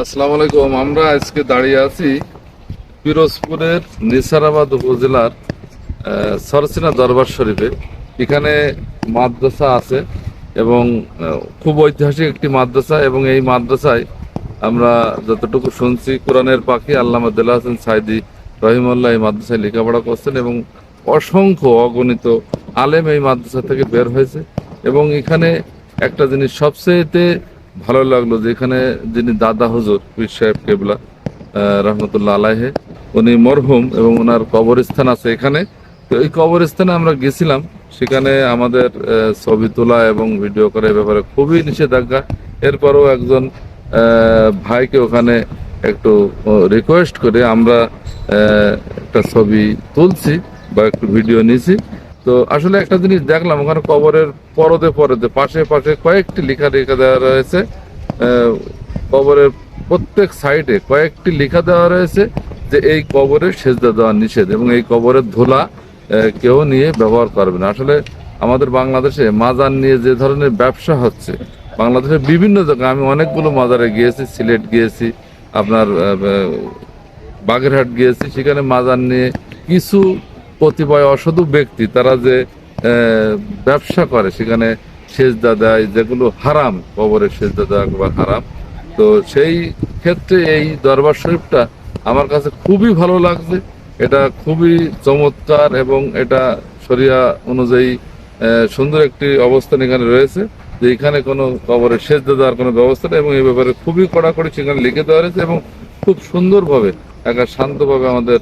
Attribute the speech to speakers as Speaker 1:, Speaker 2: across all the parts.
Speaker 1: আসসালামু আলাইকুম, আমরা আজকে দাঁড়িয়ে আছি পিরোজপুরের নিসারাবাদ উপজেলার সরসিনা দরবার শরীফে। এখানে মাদ্রাসা আছে এবং খুব ঐতিহাসিক একটি মাদ্রাসা এবং এই মাদ্রাসায় আমরা যতটুকু শুনছি, কোরআনের পাখি আল্লামা দিল্লা হাসান সাইদি রহিমুল্লাহ এই মাদ্রাসায় লেখাপড়া করছেন এবং অসংখ্য অগণিত আলেম এই মাদ্রাসা থেকে বের হয়েছে। এবং এখানে একটা জিনিস সবচেয়েতে ভালো লাগল যে এখানে যিনি দাদা হুজুর, পীর সাহেব কেবলা রহমতুল্লাহ আলাহে উনি মরহুম এবং ওনার কবরস্থান আছে এখানে। তো এই কবরস্থানে আমরা গেছিলাম। সেখানে আমাদের ছবি তোলা এবং ভিডিও করা এই ব্যাপারে খুবই নিষেধাজ্ঞা। এরপরও একজন ভাইকে ওখানে একটু রিকোয়েস্ট করে আমরা একটা ছবি তুলছি বা একটু ভিডিও নিয়েছি তো আসলে একটা জিনিস দেখলাম, ওখানে কবরের পরদে পরদে, পাশে পাশে কয়েকটি লেখা রেখা দেওয়া রয়েছে। কবরের প্রত্যেক সাইডে কয়েকটি লেখা দেওয়া রয়েছে যে এই কবরে সেজদা দেওয়া নিষেধ এবং এই কবরের ধুলা কেউ নিয়ে ব্যবহার করবে না। আসলে আমাদের বাংলাদেশে মাজার নিয়ে যে ধরনের ব্যবসা হচ্ছে বাংলাদেশের বিভিন্ন জায়গায় আমি অনেকগুলো মাজারে গিয়েছি, সিলেট গিয়েছি, আপনার বাগেরহাট গিয়েছি, সেখানে মাজার নিয়ে কিছু কতিপয় অসাধু ব্যক্তি, তারা যে ব্যবসা করে, সেখানে সেজদা দেয়, যেগুলো হারাম কবরের সেজদা দেওয়া একবার হারাম। তো সেই ক্ষেত্রে এই দরবার শরীফটা আমার কাছে খুবই ভালো লাগছে। এটা খুবই চমৎকার এবং এটা শরিয়া অনুযায়ী সুন্দর একটি অবস্থান এখানে রয়েছে, যে এখানে কোনো কবরের সেজদা দেওয়ার কোনো ব্যবস্থা নেই এবং এই ব্যাপারে খুবই কড়াকড়ি সেখানে লিখে দেওয়া রয়েছে এবং খুব সুন্দরভাবে, একা শান্তভাবে আমাদের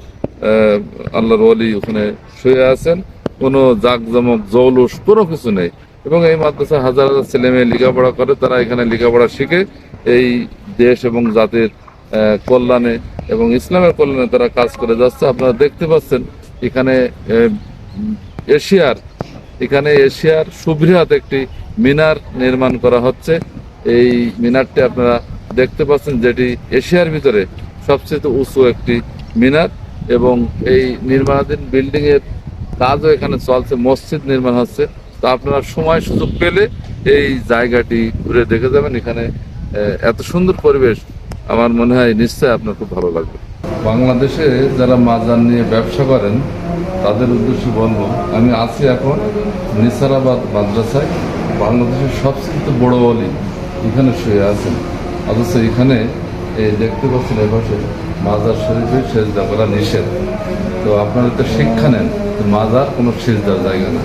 Speaker 1: আল্লাহর ওলি ওখানে শুয়ে আছেন। কোনো জাকজমক, জৌলুস, কোনো কিছু নেই। এবং এই মাদ্রাসা হাজার হাজার ছেলে মেয়ে লেখাপড়া করে, তারা এখানে লেখাপড়া শিখে এই দেশ এবং জাতির কল্যাণে এবং ইসলামের কল্যাণে তারা কাজ করে যাচ্ছে। আপনারা দেখতে পাচ্ছেন, এখানে এশিয়ার এখানে এশিয়ার সুবৃহৎ একটি মিনার নির্মাণ করা হচ্ছে। এই মিনারটি আপনারা দেখতে পাচ্ছেন, যেটি এশিয়ার ভিতরে সবচেয়ে উঁচু একটি মিনার। এবং এই নির্মাণাধীন বিল্ডিং এর কাজও এখানে চলছে, মসজিদ নির্মাণ হচ্ছে। তো আপনারা সময় সুযোগ পেলে এই জায়গাটি ঘুরে দেখে যাবেন। এখানে এত সুন্দর পরিবেশ আমার মনে হয় নিশ্চয়ই আপনার খুব ভালো লাগবে। বাংলাদেশে যারা মাজার নিয়ে ব্যবসা করেন, তাদের উদ্দেশ্যে বলব, আমি আছি এখন নিসারাবাদ মাদ্রাসায়, বাংলাদেশের সবচেয়ে বড় অলি এখানে শুয়ে আছেন। অথচ এখানে এই দেখতে পাচ্ছেন এপাশে মাজার শরীফে সেজদা করা নিষেধ। তো আপনারা তো শিক্ষা নেন মাজার কোনো সেজদার জায়গা না।